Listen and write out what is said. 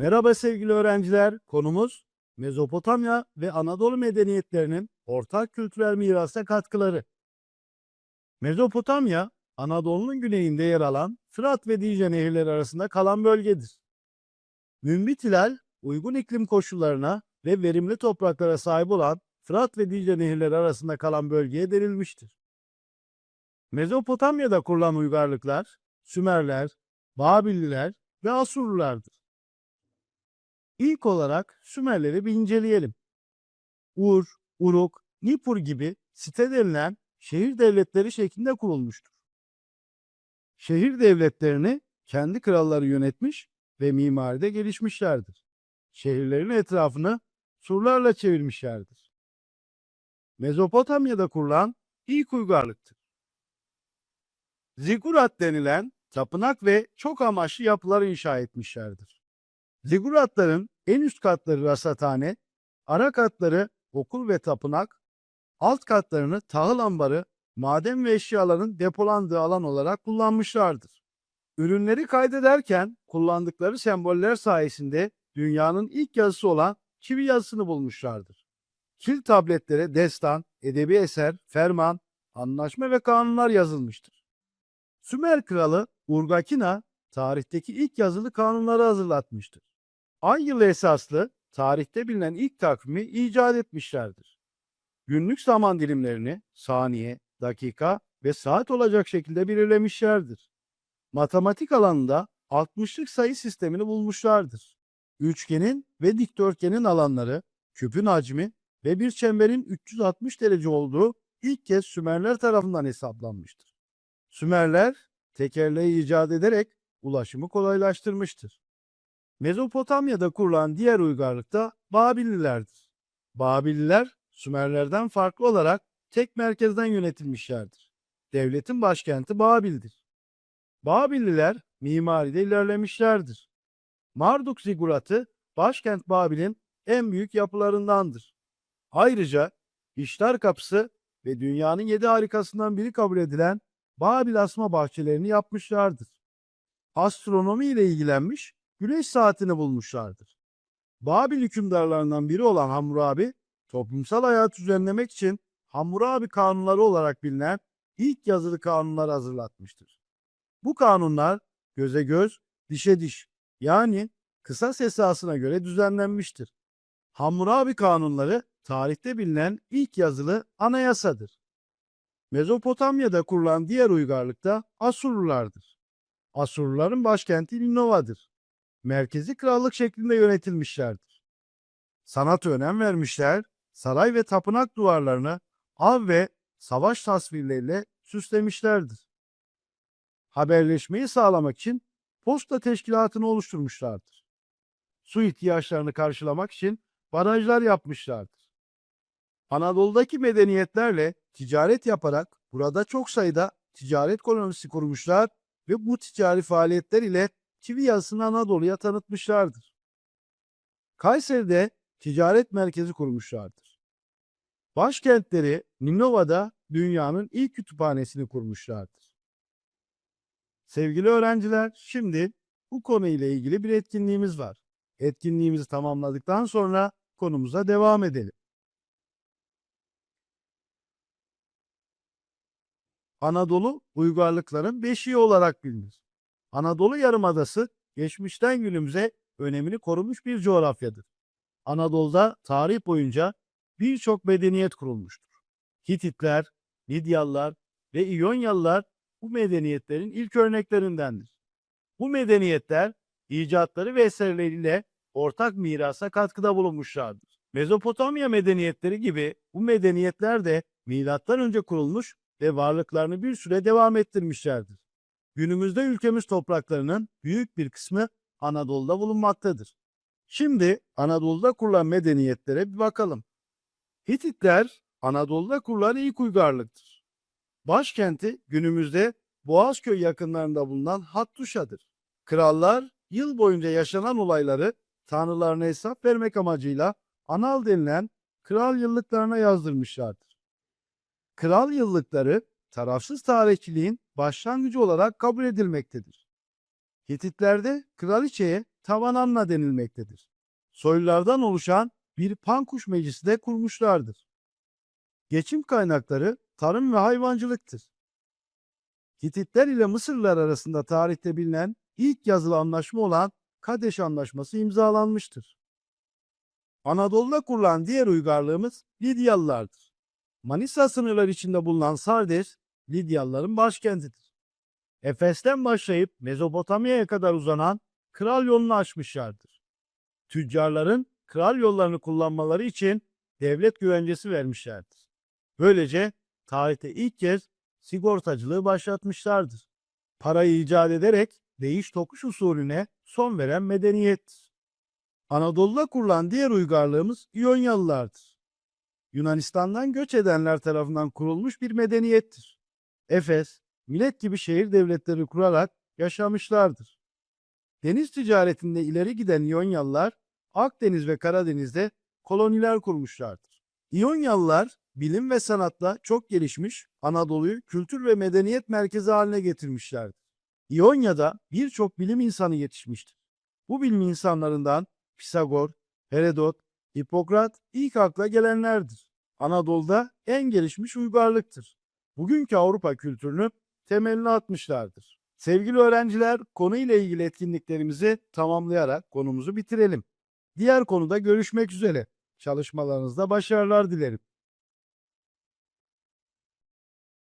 Merhaba sevgili öğrenciler. Konumuz Mezopotamya ve Anadolu medeniyetlerinin ortak kültürel mirasa katkıları. Mezopotamya, Anadolu'nun güneyinde yer alan Fırat ve Dicle nehirleri arasında kalan bölgedir. Mümbit hilal, uygun iklim koşullarına ve verimli topraklara sahip olan Fırat ve Dicle nehirleri arasında kalan bölgeye denilmiştir. Mezopotamya'da kurulan uygarlıklar, Sümerler, Babilliler ve Asurlulardır. İlk olarak Sümerleri bir inceleyelim. Ur, Uruk, Nippur gibi site denilen şehir devletleri şeklinde kurulmuştur. Şehir devletlerini kendi kralları yönetmiş ve mimaride gelişmişlerdir. Şehirlerin etrafını surlarla çevirmişlerdir. Mezopotamya'da kurulan ilk uygarlıktır. Zigurat denilen tapınak ve çok amaçlı yapılar inşa etmişlerdir. Ziguratların en üst katları rasathane, ara katları okul ve tapınak, alt katlarını tahıl ambarı, maden ve eşyaların depolandığı alan olarak kullanmışlardır. Ürünleri kaydederken kullandıkları semboller sayesinde dünyanın ilk yazısı olan çivi yazısını bulmuşlardır. Kil tabletlere destan, edebi eser, ferman, anlaşma ve kanunlar yazılmıştır. Sümer kralı Urgakina tarihteki ilk yazılı kanunları hazırlatmıştır. Ay yılı esaslı tarihte bilinen ilk takvimi icat etmişlerdir. Günlük zaman dilimlerini saniye, dakika ve saat olacak şekilde belirlemişlerdir. Matematik alanında 60'lık sayı sistemini bulmuşlardır. Üçgenin ve dikdörtgenin alanları, küpün hacmi ve bir çemberin 360 derece olduğu ilk kez Sümerler tarafından hesaplanmıştır. Sümerler tekerleği icat ederek ulaşımı kolaylaştırmıştır. Mezopotamya'da kurulan diğer uygarlık da Babillilerdir. Babilliler Sümerlerden farklı olarak tek merkezden yönetilmişlerdir. Devletin başkenti Babil'dir. Babilliler mimaride ilerlemişlerdir. Marduk ziguratı başkent Babil'in en büyük yapılarındandır. Ayrıca İştar Kapısı ve dünyanın yedi harikasından biri kabul edilen Babil asma bahçelerini yapmışlardır. Astronomi ile ilgilenmiş, güneş saatini bulmuşlardır. Babil hükümdarlarından biri olan Hammurabi, toplumsal hayatı düzenlemek için Hammurabi kanunları olarak bilinen ilk yazılı kanunlar hazırlatmıştır. Bu kanunlar göze göz, dişe diş yani kısas esasına göre düzenlenmiştir. Hammurabi kanunları tarihte bilinen ilk yazılı anayasadır. Mezopotamya'da kurulan diğer uygarlık da Asurlulardır. Asurluların başkenti Ninnova'dır. Merkezi krallık şeklinde yönetilmişlerdir. Sanata önem vermişler, saray ve tapınak duvarlarını av ve savaş tasvirleriyle süslemişlerdir. Haberleşmeyi sağlamak için posta teşkilatını oluşturmuşlardır. Su ihtiyaçlarını karşılamak için barajlar yapmışlardır. Anadolu'daki medeniyetlerle ticaret yaparak burada çok sayıda ticaret kolonisi kurmuşlar ve bu ticari faaliyetler ile çivi Anadolu'ya tanıtmışlardır. Kayseri'de ticaret merkezi kurmuşlardır. Başkentleri Ninova'da dünyanın ilk kütüphanesini kurmuşlardır. Sevgili öğrenciler, şimdi bu konu ile ilgili bir etkinliğimiz var. Etkinliğimizi tamamladıktan sonra konumuza devam edelim. Anadolu uygarlıkların beşiği olarak bilinir. Anadolu Yarımadası geçmişten günümüze önemini korumuş bir coğrafyadır. Anadolu'da tarih boyunca birçok medeniyet kurulmuştur. Hititler, Lidyalılar ve İyonyalılar bu medeniyetlerin ilk örneklerindendir. Bu medeniyetler icatları ve eserleriyle ortak mirasa katkıda bulunmuşlardır. Mezopotamya medeniyetleri gibi bu medeniyetler de milattan önce kurulmuş ve varlıklarını bir süre devam ettirmişlerdir. Günümüzde ülkemiz topraklarının büyük bir kısmı Anadolu'da bulunmaktadır. Şimdi Anadolu'da kurulan medeniyetlere bir bakalım. Hititler Anadolu'da kurulan ilk uygarlıktır. Başkenti günümüzde Boğazköy yakınlarında bulunan Hattuşa'dır. Krallar yıl boyunca yaşanan olayları tanrılarına hesap vermek amacıyla anal denilen kral yıllıklarına yazdırmışlardır. Kral yıllıkları tarafsız tarihçiliğin başlangıcı olarak kabul edilmektedir. Hititlerde kraliçeye Tavananna denilmektedir. Soylulardan oluşan bir pankuş meclisi de kurmuşlardır. Geçim kaynakları tarım ve hayvancılıktır. Hititler ile Mısırlılar arasında tarihte bilinen ilk yazılı anlaşma olan Kadeş Anlaşması imzalanmıştır. Anadolu'da kurulan diğer uygarlığımız Lidyalılardır. Manisa sınırları içinde bulunan Sardes, Lidyalıların başkentidir. Efes'ten başlayıp Mezopotamya'ya kadar uzanan kral yolunu açmışlardır. Tüccarların kral yollarını kullanmaları için devlet güvencesi vermişlerdir. Böylece tarihte ilk kez sigortacılığı başlatmışlardır. Parayı icat ederek değiş tokuş usulüne son veren medeniyettir. Anadolu'da kurulan diğer uygarlığımız İyonyalılardır. Yunanistan'dan göç edenler tarafından kurulmuş bir medeniyettir. Efes, Milet gibi şehir devletleri kurarak yaşamışlardır. Deniz ticaretinde ileri giden İyonyalılar, Akdeniz ve Karadeniz'de koloniler kurmuşlardır. İyonyalılar, bilim ve sanatla çok gelişmiş Anadolu'yu kültür ve medeniyet merkezi haline getirmişlerdir. İonya'da birçok bilim insanı yetişmiştir. Bu bilim insanlarından Pisagor, Herodot, Hipokrat ilk akla gelenlerdir. Anadolu'da en gelişmiş uygarlıktır. Bugünkü Avrupa kültürünü temelini atmışlardır. Sevgili öğrenciler, konuyla ilgili etkinliklerimizi tamamlayarak konumuzu bitirelim. Diğer konuda görüşmek üzere. Çalışmalarınızda başarılar dilerim.